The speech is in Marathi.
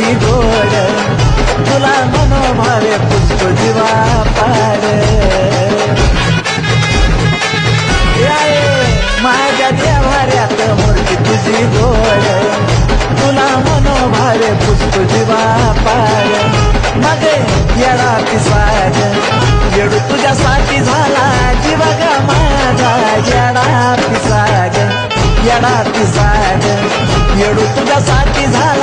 तुझी गोड तुला मनोभावे पुष्प जीवा पार माझ्या देवाऱ्यात मूर्ती तुझी गोड तुला मनोभावे पुष्प जीवा पार मगे येडा पिसाज येडू तुझ्यासाठी झाला जीवा ग माझा. येडा पिसाज येडा पिसाज येडू तुझ्यासाठी झाला